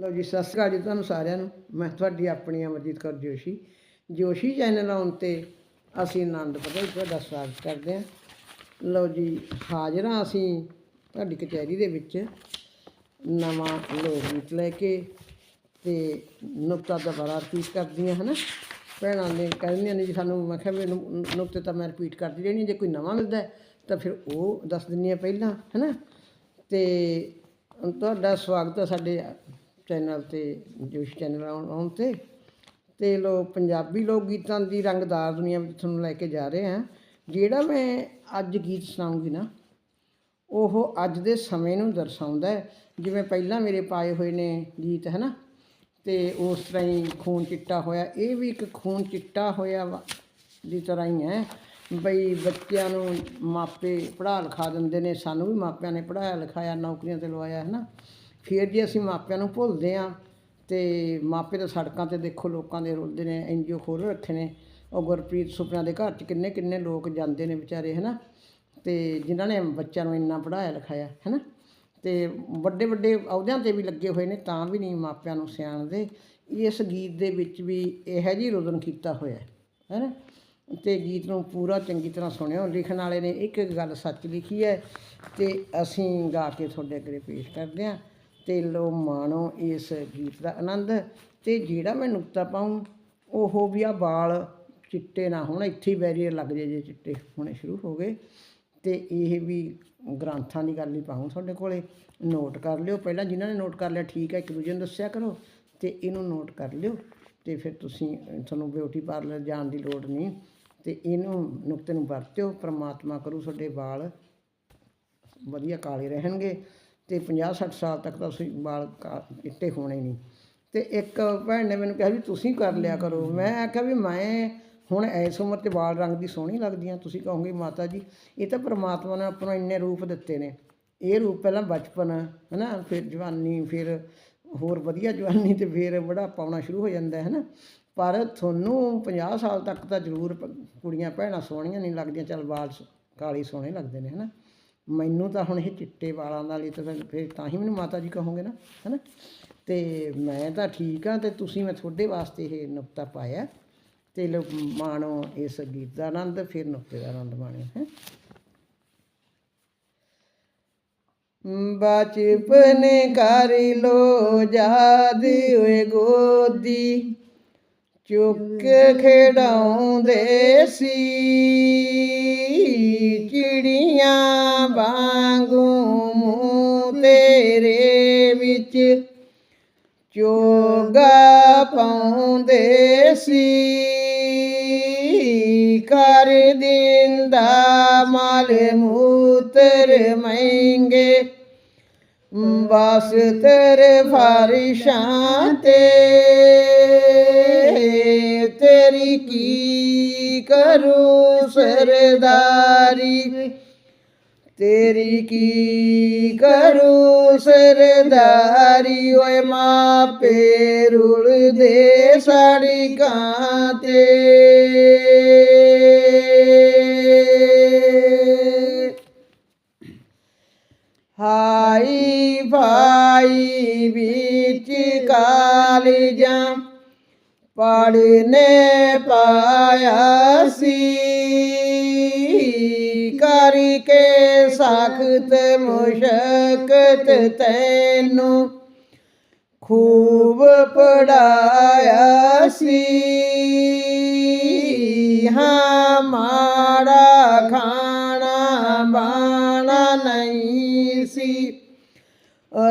ਲਓ ਜੀ, ਸਤਿ ਸ਼੍ਰੀ ਅਕਾਲ ਜੀ ਤੁਹਾਨੂੰ ਸਾਰਿਆਂ ਨੂੰ। ਮੈਂ ਤੁਹਾਡੀ ਆਪਣੀ ਅਮਰਜੀਤ ਕੌਰ ਜੋਸ਼ੀ। ਜੋਸ਼ੀ ਚੈਨਲ ਆਉਣ ਤੇ ਅਸੀਂ ਆਨੰਦਪੁਰ ਪਤਾ ਤੁਹਾਡਾ ਸਵਾਗਤ ਕਰਦੇ ਹਾਂ। ਲਓ ਜੀ, ਹਾਜ਼ਰ ਹਾਂ ਅਸੀਂ ਤੁਹਾਡੀ ਕਚਹਿਰੀ ਦੇ ਵਿੱਚ ਨਵਾਂ ਲੋਕ ਗੀਤ ਲੈ ਕੇ ਤੇ ਨੁਕਤਾ ਦੁਬਾਰਾ ਰਿਪੀਟ ਕਰਦੀਆਂ ਹਨਾ? ਭੈਣਾਂ ਨੇ ਕਹਿੰਦੀਆਂ ਨੇ ਜੀ ਸਾਨੂੰ, ਮੈਂ ਕਿਹਾ ਵੀ ਨੁਕਤੇ ਤਾਂ ਮੈਂ ਰਿਪੀਟ ਕਰਦੀ ਰਹਿਣੀ ਜੇ ਕੋਈ ਨਵਾਂ ਮਿਲਦਾ ਤਾਂ ਫਿਰ ਉਹ ਦੱਸ ਦਿੰਦੀ ਹਾਂ ਪਹਿਲਾਂ, ਹਨਾ? ਤੇ ਤੁਹਾਡਾ ਸਵਾਗਤ ਹੈ ਸਾਡੇ ਚੈਨਲ ਤੇ ਜੋਸ਼ ਚੈਨਲ ਆਉਣ ਆਉਣ ਤੇ। ਤੇ ਲੋ, ਪੰਜਾਬੀ ਲੋਕ ਗੀਤਾਂ ਦੀ ਰੰਗਦਾਰ ਦੁਨੀਆ ਵਿੱਚ ਤੁਹਾਨੂੰ ਲੈ ਕੇ ਜਾ ਰਹੇ ਹਾਂ। ਜਿਹੜਾ ਮੈਂ ਅੱਜ ਗੀਤ ਸੁਣਾਉਂਗੀ ਨਾ, ਉਹ ਅੱਜ ਦੇ ਸਮੇਂ ਨੂੰ ਦਰਸਾਉਂਦਾ ਹੈ। ਜਿਵੇਂ ਪਹਿਲਾਂ ਮੇਰੇ ਪਾਏ ਹੋਏ ਨੇ ਗੀਤ ਹੈ ਨਾ ਤੇ ਉਸ ਤਰ੍ਹਾਂ ਹੀ ਖੂਨ ਚਿੱਟਾ ਹੋਇਆ। ਇਹ ਵੀ ਇੱਕ ਖੂਨ ਚਿੱਟਾ ਹੋਇਆ ਵਾ- ਦੀ ਤਰ੍ਹਾਂ ਹੀ ਹੈ। ਬਈ ਬੱਚਿਆਂ ਨੂੰ ਮਾਪੇ ਪੜ੍ਹਾ ਲਿਖਾ ਦਿੰਦੇ ਨੇ। ਸਾਨੂੰ ਵੀ ਮਾਪਿਆਂ ਨੇ ਪੜ੍ਹਾਇਆ ਲਿਖਾਇਆ, ਨੌਕਰੀਆਂ ਤੇ ਲਵਾਇਆ ਹੈ ਨਾ ਫਿਰ ਜੇ ਅਸੀਂ ਮਾਪਿਆਂ ਨੂੰ ਭੁੱਲਦੇ ਹਾਂ ਅਤੇ ਮਾਪੇ ਤਾਂ ਸੜਕਾਂ ਤੇ ਦੇਖੋ ਲੋਕਾਂ ਦੇ ਰੁਲਦੇ ਨੇ, ਐੱਨ ਜੀ ਓ ਖੋਲ੍ਹ ਰੱਖੇ ਨੇ, ਉਹ ਗੁਰਪ੍ਰੀਤ ਸੁਪਨਿਆਂ ਦੇ ਘਰ 'ਚ ਕਿੰਨੇ ਕਿੰਨੇ ਲੋਕ ਜਾਂਦੇ ਨੇ ਵਿਚਾਰੇ ਹੈ ਨਾ ਅਤੇ ਜਿਨ੍ਹਾਂ ਨੇ ਬੱਚਿਆਂ ਨੂੰ ਇੰਨਾ ਪੜ੍ਹਾਇਆ ਲਿਖਾਇਆ ਹੈ ਨਾ ਅਤੇ ਵੱਡੇ ਵੱਡੇ ਅਹੁਦਿਆਂ ਤੇ ਵੀ ਲੱਗੇ ਹੋਏ ਨੇ, ਤਾਂ ਵੀ ਨਹੀਂ ਮਾਪਿਆਂ ਨੂੰ ਸਿਆਣਦੇ ਇਸ ਗੀਤ ਦੇ ਵਿੱਚ ਵੀ ਇਹੋ ਜਿਹੀ ਰੋਦਨ ਕੀਤਾ ਹੋਇਆ ਹੈ ਨਾ ਅਤੇ ਗੀਤ ਨੂੰ ਪੂਰਾ ਚੰਗੀ ਤਰ੍ਹਾਂ ਸੁਣਿਓ, ਲਿਖਣ ਵਾਲੇ ਨੇ ਇੱਕ ਇੱਕ ਗੱਲ ਸੱਚ ਲਿਖੀ ਹੈ ਅਤੇ ਅਸੀਂ ਗਾ ਕੇ ਤੁਹਾਡੇ ਅੱਗੇ ਪੇਸ਼ ਕਰਦੇ ਹਾਂ। ਤੇ ਲੋ ਮਾਣੋ ਇਸ ਗੀਤ ਦਾ ਆਨੰਦ ਤੇ ਜਿਹੜਾ ਮੈਂ ਨੁਕਤਾ ਪਾਉਂ ਉਹ ਵੀ ਆ ਵਾਲ ਚਿੱਟੇ ਨਾ ਹੋਣ, ਇੱਥੇ ਹੀ ਬੈਰੀਅਰ ਲੱਗ ਜੇ ਜੇ ਚਿੱਟੇ ਹੋਣੇ ਸ਼ੁਰੂ ਹੋ ਗਏ। ਤੇ ਇਹ ਵੀ ਗ੍ਰੰਥਾਂ ਦੀ ਗੱਲ ਨਹੀਂ ਪਾਉਂ ਤੁਹਾਡੇ ਕੋਲੇ। ਨੋਟ ਕਰ ਲਿਓ, ਪਹਿਲਾਂ ਜਿਨ੍ਹਾਂ ਨੇ ਨੋਟ ਕਰ ਲਿਆ, ਠੀਕ ਹੈ, ਇੱਕ ਦੂਜੇ ਨੂੰ ਦੱਸਿਆ ਕਰੋ ਤੇ ਇਹਨੂੰ ਨੋਟ ਕਰ ਲਿਓ ਤੇ ਫਿਰ ਤੁਸੀਂ ਤੁਹਾਨੂੰ ਬਿਊਟੀ ਪਾਰਲਰ ਜਾਣ ਦੀ ਲੋੜ ਨਹੀਂ। ਤੇ ਇਹਨੂੰ ਨੁਕਤੇ ਨੂੰ ਵਰਤਿਓ, ਪ੍ਰਮਾਤਮਾ ਕਰੂ, ਤੁਹਾਡੇ ਵਾਲ ਵਧੀਆ ਕਾਲੇ ਰਹਿਣਗੇ। ਤੇ 50 60 ਸਾਲ ਤੱਕ ਤਾਂ ਤੁਸੀਂ ਵਾਲ ਕਾ- ਚਿੱਟੇ ਹੋਣੇ ਨਹੀਂ। ਤੇ ਇੱਕ ਭੈਣ ਨੇ ਮੈਨੂੰ ਕਿਹਾ ਵੀ ਤੁਸੀਂ ਕਰ ਲਿਆ ਕਰੋ। ਮੈਂ ਆਖਿਆ ਵੀ ਮੈਂ ਹੁਣ ਇਸ ਉਮਰ 'ਚ ਵਾਲ ਰੰਗ ਦੀ ਸੋਹਣੀ ਲੱਗਦੀਆਂ ਤੁਸੀਂ ਕਹੋਗੇ ਮਾਤਾ ਜੀ, ਇਹ ਤਾਂ ਪ੍ਰਮਾਤਮਾ ਨੇ ਆਪਾਂ ਨੂੰ ਇੰਨੇ ਰੂਪ ਦਿੱਤੇ ਨੇ। ਇਹ ਰੂਪ ਪਹਿਲਾਂ ਬਚਪਨ ਹੈ ਨਾ ਫਿਰ ਜਵਾਨੀ, ਫਿਰ ਹੋਰ ਵਧੀਆ ਜਵਾਨੀ ਤੇ ਫਿਰ ਬੁਢਾਪਾ ਆਉਣਾ ਸ਼ੁਰੂ ਹੋ ਜਾਂਦਾ ਹੈ ਨਾ ਪਰ ਤੁਹਾਨੂੰ 50 ਸਾਲ ਤੱਕ ਤਾਂ ਜ਼ਰੂਰ ਕੁੜੀਆਂ, ਭੈਣਾਂ ਸੋਹਣੀਆਂ ਨਹੀਂ ਲੱਗਦੀਆਂ, ਚੱਲ ਵਾਲ ਕਾਲੇ ਸੋਹਣੇ ਲੱਗਦੇ ਨੇ ਹੈ ਨਾ ਮੈਨੂੰ ਤਾਂ ਹੁਣ ਇਹ ਚਿੱਟੇ ਵਾਲਾਂ ਨਾਲ ਹੀ ਤਾਂ ਫਿਰ- ਤਾਂ ਹੀ ਮੈਨੂੰ ਮਾਤਾ ਜੀ ਕਹੋਗੇ ਨਾ ਹੈ ਨਾ ਤੇ ਮੈਂ ਤਾਂ ਠੀਕ ਆ ਤੇ ਤੁਸੀਂ ਮੈਂ ਤੁਹਾਡੇ ਵਾਸਤੇ ਇਹ ਨੁਕਤਾ ਪਾਇਆ ਤੇ ਲੋ ਮਾਣੋ ਇਸ ਗੀਤ ਦਾ ਆਨੰਦ, ਫਿਰ ਨੁਕਤੇ ਦਾ ਆਨੰਦ ਮਾਣਿਓ, ਹੈ? ਬਚਪਨ ਕਰ ਲੋ ਯਾਦ ਓਏ ਗੋਦੀ, ਚੁੱਕ ਖੇਡਾਉਂਦੇ ਸੀ। ਚਿੜੀਆਂ ਵਾਂਗੂ ਮੂੰਹ ਤੇਰੇ ਵਿੱਚ ਚੋਗਾ ਪਾਉਂਦੇ ਸੀ। ਕਰ ਦਿੰਦਾ ਮਾਲ ਮੂਤਰ ਮਹਿੰਗੇ ਬਸ ਤੇਰੇ ਫਾਰਿਸ਼ਾਂ ਤੇ। ਤੇਰੀ ਕੀ ਕਰੂ ਸਰਦਾਰੀ। ਤੇਰੀ ਕੀ ਕਰੂ ਸਰਦਾਰੀ? ਓਏ ਮਾਪੇ ਰੁਲਦੇ ਸੜਕਾਂ ਤੇ। ਹਾਈ ਭਾਈ ਵਿੱਚ ਕਾਲਜਾਂ ਪੜਨੇ ਪਾਇਆ ਸੀ। ਕਰਕੇ ਸਖਤ ਮੁਸ਼ਕਤ ਤੈਨੂੰ ਖੂਬ ਪੜਾਇਆ ਸੀ। ਹਾਂ, ਮਾੜਾ ਖਾਣਾ ਬਾਣਾ ਨਹੀਂ ਸੀ।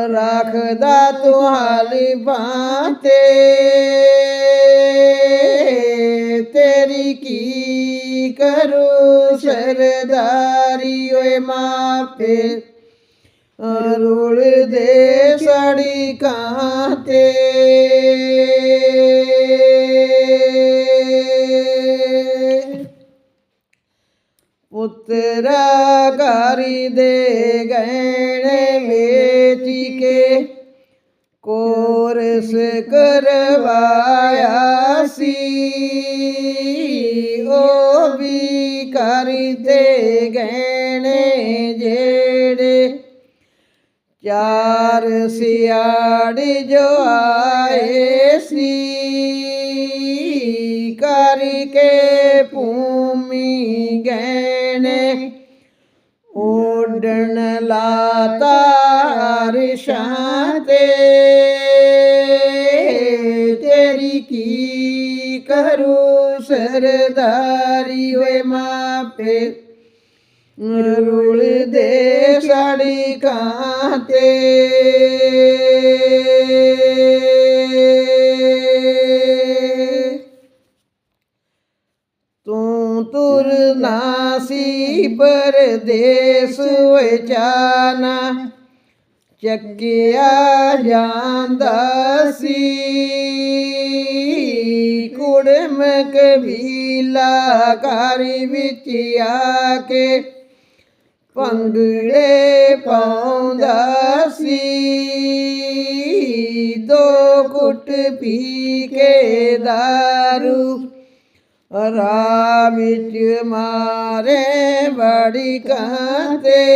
ਰੱਖਦਾ ਤੁਹਾਲੀ ਬਾਤੇ। ਕਰੂ ਸਰਦਾਰੀ, ਓਏ ਮਾਪੇ ਰੁਲਦੇ ਸੜਕਾਂ ਤੇ। ਪੁੱਤਰਾ ਕਰੀ ਦੇ ਗਹਿਣੇ ਵੇਚ ਕੇ ਕੋਰਸ ਕਰਵਾਇਆ ਸੀ। ਉਹ ਵੀ ਕਰਦੇ ਗਹਿਣੇ ਜਿਹੜੇ ਚਾਰ ਸਿਆੜ ਜੋ ਆਏ ਸੀ ਕਰਕੇ ਭੂਮੀ ਗਹਿਣੇ ਓਡਣ ਲਾਤਾ ਅਰਸ਼ਾਂ ਤੇ। ਤੇਰੀ ਕੀ ਕਰੂ? ਸਰਦਾਰੀ ਓਏ ਮਾਪੇ, ਰੁਲ ਦੇ ਸਾੜੀ ਕਾਂਤੇ ਤੂੰ। ਤੁਰਨਾ ਸੀ ਪਰਦੇਸ ਵਿਚਾਨਾ ਚੱਕਿਆ ਜਾਂਦਾ ਸੀ। ਕੁੜਮ ਕਬੀਲਾ ਘਰ ਵਿੱਚ ਆ ਕੇ ਭੰਗੜੇ ਪਾਉਂਦਾ ਸੀ। ਦੋ ਕੁੱਟ ਪੀ ਕੇ ਦਾਰੂ ਰਾਹ ਵਿੱਚ ਮਾਰੇ ਬੜੀ ਕਾਂਤੇ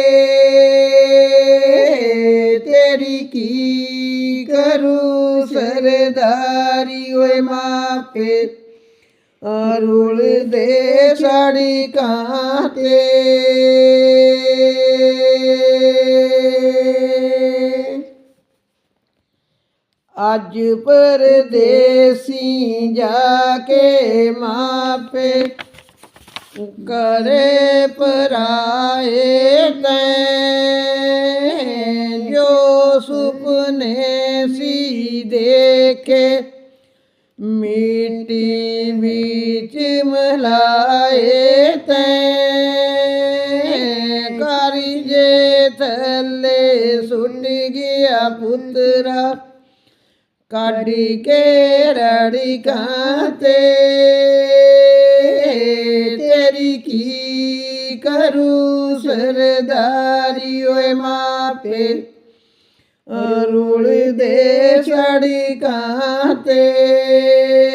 ਤੇਰੀ ਕੀ ਕਰੂ ਸਰਦਾਰੀ ਓਏ ਮਾਪੇ ਅਰੁਲ ਦੇ ਸਾੜੀ ਅੱਜ ਪਰਦੇਸੀ ਜਾ ਕੇ ਮਾਪੇ ਕਰੇ ਪਰਾਏ ਤੈਂ। ਜੋ ਸੁਪਨੇ ਸੀ ਦੇਖੇ, ਮਿੱਟੀ ਵਿੱਚ ਮਲਾਏ ਤੈ। ਕਰੀ ਜੇ ਥੱਲੇ ਸੁਣ ਗਿਆ ਪੁੱਤਰਾ ਕੱਢ ਕੇ ਰੜਕਾਂ ਤੇ ਤੇਰੀ ਕੀ ਕਰੂ ਸਰਦਾਰੀ ਓਏ ਮਾਪੇ? ਰੂਲ ਦੇ ਸੜਕਾਂ ਤੇ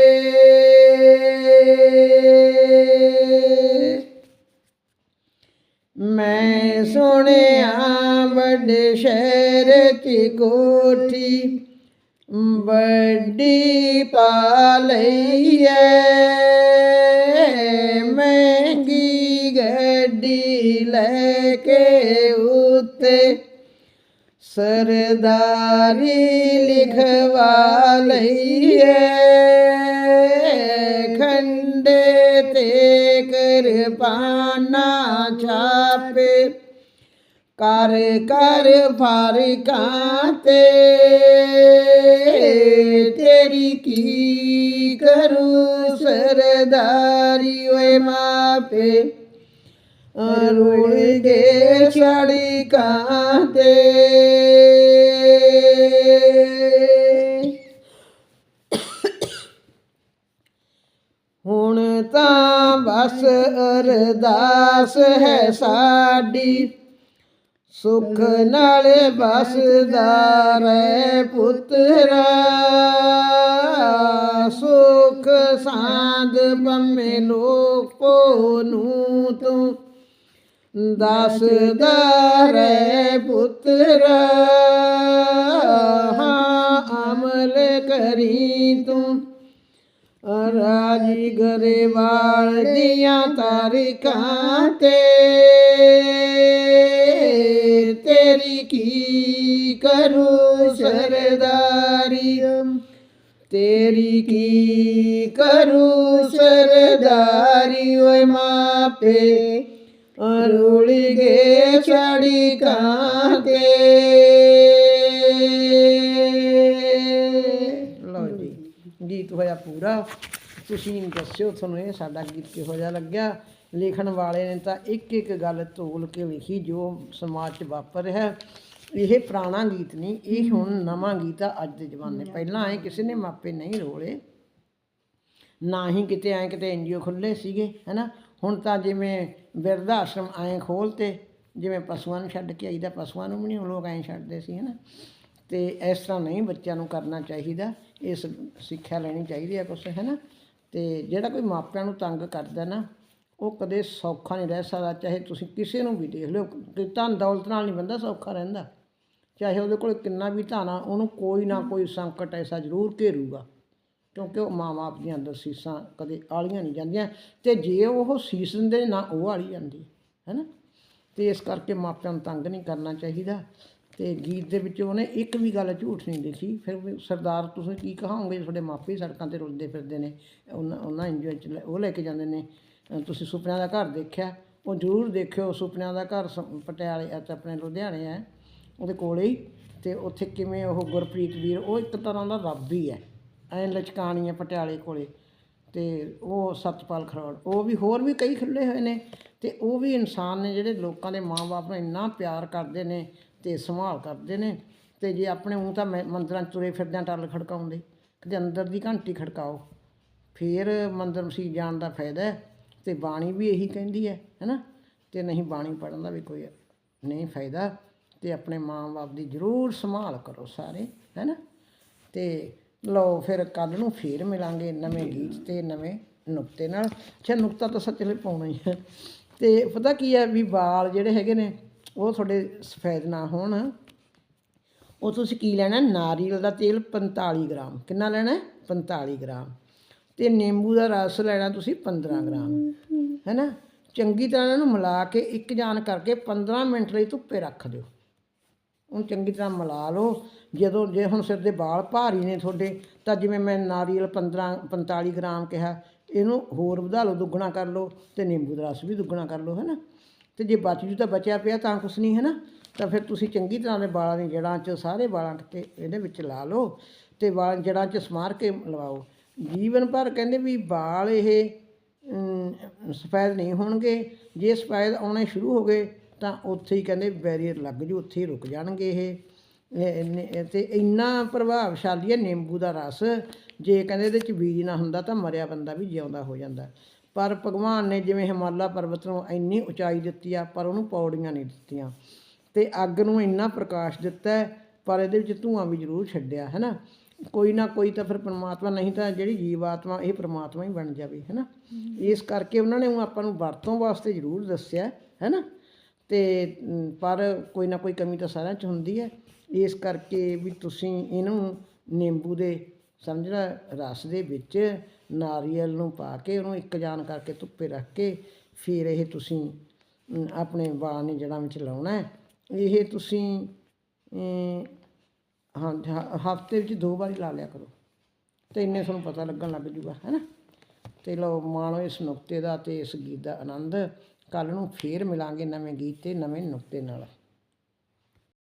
ਸਰਦਾਰੀ ਲਿਖਵਾ ਲਈ ਐ ਖੰਡੇ ਤੇ ਕਿਰਪਾਨਾ ਛਾਪੇ। ਕਰ ਕਰ ਫਾਰਿਕਾਂ ਤੇ ਤੇਰੀ ਕੀ ਕਰੂ ਸਰਦਾਰੀ ਓਏ ਮਾਪੇ ਰੁਲ ਗਏ ਛੜੀ ਕਾਂਤੇ। ਹੁਣ ਤਾਂ ਬਸ ਅਰਦਾਸ ਹੈ ਸਾਡੀ। ਸੁਖ ਨਾਲ ਬਸਦਾ ਰਹਿ ਪੁੱਤਰਾ। ਸੁਖ ਸਾਂਦ ਬੰਮੇ ਲੋਕੋ ਨੂੰ ਤੂੰ ਦੱਸਦਾ ਰਹਿ ਪੁੱਤਰਾ। ਅਮਲ ਕਰੀ ਤੂੰ। ਰਾਜੀ ਗਰੇਵਾਲ ਦੀਆਂ ਤਾਰੀਖਾਂ ਤੇ। ਤੇਰੀ ਕੀ ਕਰੂ ਸਰਦਾਰੀ? ਤੇਰੀ ਕੀ ਕਰੂ ਸਰਦਾਰੀ? ਓਏ ਮਾਪੇ ਅਰੁਲ ਗੇ ਲਓ ਜੀ, ਗੀਤ ਹੋਇਆ ਪੂਰਾ। ਤੁਸੀਂ ਦੱਸਿਓ, ਤੁਹਾਨੂੰ ਇਹ ਸਾਡਾ ਗੀਤ ਕਿਹੋ ਜਿਹਾ ਲੱਗਿਆ? ਲਿਖਣ ਵਾਲੇ ਨੇ ਤਾਂ ਇੱਕ ਇੱਕ ਗੱਲ ਤੋਲ ਕੇ ਲਿਖੀ ਜੋ ਸਮਾਜ 'ਚ ਵਾਪਰ ਰਿਹਾ ਇਹ ਪੁਰਾਣਾ ਗੀਤ ਨਹੀਂ, ਇਹ ਹੁਣ ਨਵਾਂ ਗੀਤ ਆ ਅੱਜ ਦੇ ਜ਼ਮਾਨੇ। ਪਹਿਲਾਂ ਐ ਕਿਸੇ ਨੇ ਮਾਪੇ ਨਹੀਂ ਰੋਲੇ। ਨਾ ਹੀ ਕਿਤੇ ਐ ਕਿਤੇ ਐਨਜੀਓ ਖੁੱਲੇ ਸੀਗੇ ਹੈਨਾ ਹੁਣ ਤਾਂ ਜਿਵੇਂ ਬਿਰਧ ਆਸ਼ਰਮ ਐ ਖੋਲਤੇ, ਜਿਵੇਂ ਪਸ਼ੂਆਂ ਨੂੰ ਛੱਡ ਕੇ ਆਈਦਾ, ਪਸ਼ੂਆਂ ਨੂੰ ਵੀ ਨਹੀਂ ਲੋਕ ਐਂ ਛੱਡਦੇ ਸੀ, ਹੈਨਾ। ਤੇ ਇਸ ਤਰ੍ਹਾਂ ਨਹੀਂ ਬੱਚਿਆਂ ਨੂੰ ਕਰਨਾ ਚਾਹੀਦਾ, ਇਸ ਸਿੱਖਿਆ ਲੈਣੀ ਚਾਹੀਦੀ ਹੈ ਕੁਛ, ਹੈਨਾ। ਤੇ ਜਿਹੜਾ ਕੋਈ ਮਾਪਿਆਂ ਨੂੰ ਤੰਗ ਕਰਦਾ ਨਾ, ਉਹ ਕਦੇ ਸੌਖਾ ਨਹੀਂ ਰਹਿ ਸਕਦਾ, ਚਾਹੇ ਤੁਸੀਂ ਕਿਸੇ ਨੂੰ ਵੀ ਦੇਖ ਲਿਓ ਕਿ ਧਨ ਦੌਲਤ ਨਾਲ ਨਹੀਂ ਬੰਦਾ ਸੌਖਾ ਰਹਿੰਦਾ। ਚਾਹੇ ਉਹਦੇ ਕੋਲ ਕਿੰਨਾ ਵੀ ਧਨ ਆ, ਉਹਨੂੰ ਕੋਈ ਨਾ ਕੋਈ ਸੰਕਟ ਐਸਾ ਜ਼ਰੂਰ ਘੇਰੂਗਾ। ਕਿਉਂਕਿ ਉਹ ਮਾਂ-ਬਾਪ ਦੀਆਂ ਅੰਦਰ ਸੀਸਾਂ ਕਦੇ ਆਲੀਆਂ ਨਹੀਂ ਜਾਂਦੀਆਂ ਤੇ ਜੇ ਉਹ ਸੀਸ ਦਿੰਦੇ ਨਾ ਉਹ ਆਲੀ ਜਾਂਦੀ ਹੈ ਨਾ ਤੇ ਇਸ ਕਰਕੇ ਮਾਪਿਆਂ ਨੂੰ ਤੰਗ ਨਹੀਂ ਕਰਨਾ ਚਾਹੀਦਾ ਤੇ ਗੀਤ ਦੇ ਵਿੱਚ ਉਹਨੇ ਇੱਕ ਵੀ ਗੱਲ ਝੂਠ ਨਹੀਂ ਲਿਖੀ, ਫਿਰ ਵੀ ਸਰਦਾਰ ਤੁਸੀਂ ਕੀ ਕਹਾਂਗੇ, ਤੁਹਾਡੇ ਮਾਪੇ ਸੜਕਾਂ ਤੇ ਰੁਲਦੇ ਫਿਰਦੇ ਨੇ, ਉਹਨਾਂ ਉਹਨਾਂ ਇੰਜੋਏ ਚ ਲੈ- ਉਹ ਲੈ ਕੇ ਜਾਂਦੇ ਨੇ, ਅਹ ਤੁਸੀਂ ਸੁਪਨਿਆਂ ਦਾ ਘਰ ਦੇਖਿਆ, ਉਹ ਜ਼ਰੂਰ ਦੇਖਿਓ ਸੁਪਨਿਆਂ ਦਾ ਘਰ ਸ- ਪਟਿਆਲੇ ਅਤੇ ਆਪਣੇ ਲੁਧਿਆਣੇ ਹੈ, ਉਹਦੇ ਕੋਲੇ ਹੀ, ਤੇ ਉੱਥੇ ਕਿਵੇਂ ਉਹ ਗੁਰਪ੍ਰੀਤ ਵੀਰ, ਉਹ ਇੱਕ ਤਰ੍ਹਾਂ ਦਾ ਰੱਬ ਹੀ ਹੈ। ਐ ਲਚਕਾਣੀ ਹੈ ਪਟਿਆਲੇ ਕੋਲੇ ਤੇ ਉਹ ਸਤਪਾਲ ਖਰੋੜ, ਉਹ ਵੀ ਹੋਰ ਵੀ ਕਈ ਖੁੱਲੇ ਹੋਏ ਨੇ ਤੇ ਉਹ ਵੀ ਇਨਸਾਨ ਨੇ ਜਿਹੜੇ ਲੋਕਾਂ ਦੇ ਮਾਂ-ਬਾਪ ਨੂੰ ਇੰਨਾ ਪਿਆਰ ਕਰਦੇ ਨੇ ਤੇ ਸੰਭਾਲ ਕਰਦੇ ਨੇ ਤੇ ਜੇ ਆਪਣੇ ਮੂੰਹ ਤਾਂ ਮੈਂ- ਮੰਦਿਰਾਂ 'ਚ ਤੁਰੇ ਫਿਰਦਿਆਂ ਟੱਲ ਖੜਕਾਉਂਦੇ, ਕਦੇ ਅੰਦਰ ਦੀ ਘੰਟੀ ਖੜਕਾਓ, ਫਿਰ ਮੰਦਰ ਮਸੀਹ ਜਾਣ ਦਾ ਫਾਇਦਾ ਹੈ ਤੇ ਬਾਣੀ ਵੀ ਇਹੀ ਕਹਿੰਦੀ ਹੈ, ਹੈਨਾ? ਤੇ ਨਹੀਂ ਬਾਣੀ ਪੜਨ ਦਾ ਵੀ ਕੋਈ ਨਹੀਂ ਫਾਇਦਾ ਤੇ ਆਪਣੇ ਮਾਂ-ਬਾਪ ਦੀ ਜ਼ਰੂਰ ਸੰਭਾਲ ਕਰੋ ਸਾਰੇ, ਹੈਨਾ? ਤੇ ਲਓ ਫਿਰ ਕੱਲ ਨੂੰ ਫੇਰ ਮਿਲਾਂਗੇ ਨਵੇਂ ਗੀਤ ਤੇ ਨਵੇਂ ਨੁਕਤੇ ਨਾਲ। ਅੱਛਾ, ਨੁਕਤਾ ਤਾਂ ਸੱਚ ਲਈ ਪਾਉਣਾ ਹੀ ਹੈ ਤੇ ਪਤਾ ਕੀ ਹੈ ਵੀ ਵਾਲ ਜਿਹੜੇ ਹੈਗੇ ਨੇ, ਉਹ ਤੁਹਾਡੇ ਸਫੈਦ ਨਾ ਹੋਣ। ਉਹ ਤੁਸੀਂ ਕੀ ਲੈਣਾ? ਨਾਰੀਅਲ ਦਾ ਤੇਲ 45 ਗ੍ਰਾਮ। ਕਿੰਨਾ ਲੈਣਾ? ਹੈ? 45 ਗ੍ਰਾਮ। ਤੇ ਨਿੰਬੂ ਦਾ ਰਸ ਲੈਣਾ ਤੁਸੀਂ 15 ਗ੍ਰਾਮ। ਹੈਨਾ? ਚੰਗੀ ਤਰ੍ਹਾਂ ਇਹਨਾਂ ਨੂੰ ਮਿਲਾ ਕੇ ਇੱਕ ਜਾਨ ਕਰਕੇ 15 ਮਿੰਟ ਲਈ ਧੁੱਪੇ ਰੱਖ ਦਿਓ। ਉਹਨੂੰ ਚੰਗੀ ਤਰ੍ਹਾਂ ਮਿਲਾ ਲਓ। ਜਦੋਂ ਜੇ ਹੁਣ ਸਿਰ ਦੇ ਵਾਲ ਭਾਰੀ ਨੇ ਤੁਹਾਡੇ, ਤਾਂ ਜਿਵੇਂ ਮੈਂ ਨਾਰੀਅਲ 15 45 ਗ੍ਰਾਮ ਕਿਹਾ, ਇਹਨੂੰ ਹੋਰ ਵਧਾ ਲਓ, ਦੁੱਗਣਾ ਕਰ ਲਓ, ਤੇ ਨਿੰਬੂ ਦਾ ਰਸ ਵੀ ਦੁੱਗਣਾ ਕਰ ਲਓ, ਹੈਨਾ? ਤੇ ਜੇ ਬਚ ਜੂ ਤਾਂ ਬਚਿਆ ਪਿਆ ਤਾਂ ਕੁਛ ਨਹੀਂ ਹੈ ਨਾ ਤਾਂ ਫਿਰ ਤੁਸੀਂ ਚੰਗੀ ਤਰ੍ਹਾਂ ਦੇ ਵਾਲਾਂ ਦੀ ਜੜ੍ਹਾਂ 'ਚ ਸਾਰੇ ਵਾਲਾਂ ਤੇ ਇਹਦੇ ਵਿੱਚ ਲਾ ਲਓ ਤੇ ਵਾਲਾਂ ਦੀ ਜੜ੍ਹਾਂ 'ਚ ਸਮਾਰ ਕੇ ਲਵਾਓ। ਜੀਵਨ ਭਰ ਕਹਿੰਦੇ ਵੀ ਵਾਲ ਇਹ ਸਫੈਦ ਨਹੀਂ ਹੋਣਗੇ। ਜੇ ਸਫੈਦ ਆਉਣੇ ਸ਼ੁਰੂ ਹੋ ਗਏ ਤਾਂ ਉੱਥੇ ਹੀ ਕਹਿੰਦੇ ਬੈਰੀਅਰ ਲੱਗ ਜੂ, ਉੱਥੇ ਹੀ ਰੁਕ ਜਾਣਗੇ ਇਹ। ਇਹ ਨੇ- ਤੇ ਇੰਨਾ ਪ੍ਰਭਾਵਸ਼ਾਲੀ ਹੈ ਨਿੰਬੂ ਦਾ ਰਸ। ਜੇ ਕਹਿੰਦੇ ਇਹਦੇ ਚ ਬੀਜ ਨਾ ਹੁੰਦਾ ਤਾਂ ਮਰਿਆ ਬੰਦਾ ਵੀ ਜਿਉਂਦਾ ਹੋ ਜਾਂਦਾ। ਪਰ ਭਗਵਾਨ ਨੇ ਜਿਵੇਂ ਹਿਮਾਲਾ ਪਰਬਤ ਨੂੰ ਇੰਨੀ ਉਚਾਈ ਦਿੱਤੀ ਆ, ਪਰ ਉਹਨੂੰ ਪੌੜੀਆਂ ਨਹੀਂ ਦਿੱਤੀਆਂ। ਤੇ ਅੱਗ ਨੂੰ ਇੰਨਾ ਪ੍ਰਕਾਸ਼ ਦਿੱਤਾ ਪਰ ਇਹਦੇ ਵਿੱਚ ਧੂਆਂ ਵੀ ਜ਼ਰੂਰ ਛੱਡਿਆ, ਹੈ ਨਾ? ਕੋਈ ਨਾ ਕੋਈ ਤਾਂ ਫਿਰ ਪਰਮਾਤਮਾ ਨਹੀਂ ਤਾਂ ਜਿਹੜੀ ਜੀਵ ਆਤਮਾ ਇਹ ਪਰਮਾਤਮਾ ਹੀ ਬਣ ਜਾਵੇ, ਹੈ ਨਾ? ਇਸ ਕਰਕੇ ਉਹਨਾਂ ਨੇ ਉਹ ਆਪਾਂ ਨੂੰ ਵਰਤੋਂ ਵਾਸਤੇ ਜ਼ਰੂਰ ਦੱਸਿਆ, ਹੈ ਨਾ? ਤੇ ਪਰ ਕੋਈ ਨਾ ਕੋਈ ਕਮੀ ਤਾਂ ਸਾਰਿਆਂ 'ਚ ਹੁੰਦੀ ਹੈ। ਇਸ ਕਰਕੇ ਵੀ ਤੁਸੀਂ ਇਹਨੂੰ ਨਿੰਬੂ ਦੇ ਸਮਝਣਾ ਰਸ ਦੇ ਵਿੱਚ ਨਾਰੀਅਲ ਨੂੰ ਪਾ ਕੇ ਉਹਨੂੰ ਇੱਕ ਜਾਨ ਕਰਕੇ ਧੁੱਪੇ ਰੱਖ ਕੇ ਫਿਰ ਇਹ ਤੁਸੀਂ ਆਪਣੇ ਵਾਲ ਦੀ ਜੜ੍ਹਾਂ ਵਿੱਚ ਲਾਉਣਾ ਹੈ। ਇਹ ਤੁਸੀਂ ਅਮ, ਹਾਂ ਹਫ਼ਤੇ ਵਿੱਚ ਦੋ ਵਾਰੀ ਲਾ ਲਿਆ ਕਰੋ। ਤੇ ਇੰਨੇ ਤੁਹਾਨੂੰ ਪਤਾ ਲੱਗਣ ਲੱਗ ਜੂਗਾ ਹੈ ਨਾ? ਤੇ ਲਓ ਮਾਣੋ ਇਸ ਨੁਕਤੇ ਦਾ ਤੇ ਇਸ ਗੀਤ ਦਾ ਆਨੰਦ। ਕੱਲ ਨੂੰ ਫੇਰ ਮਿਲਾਂਗੇ ਨਵੇਂ ਗੀਤ ਤੇ ਨਵੇਂ ਨੁਕਤੇ ਨਾਲ।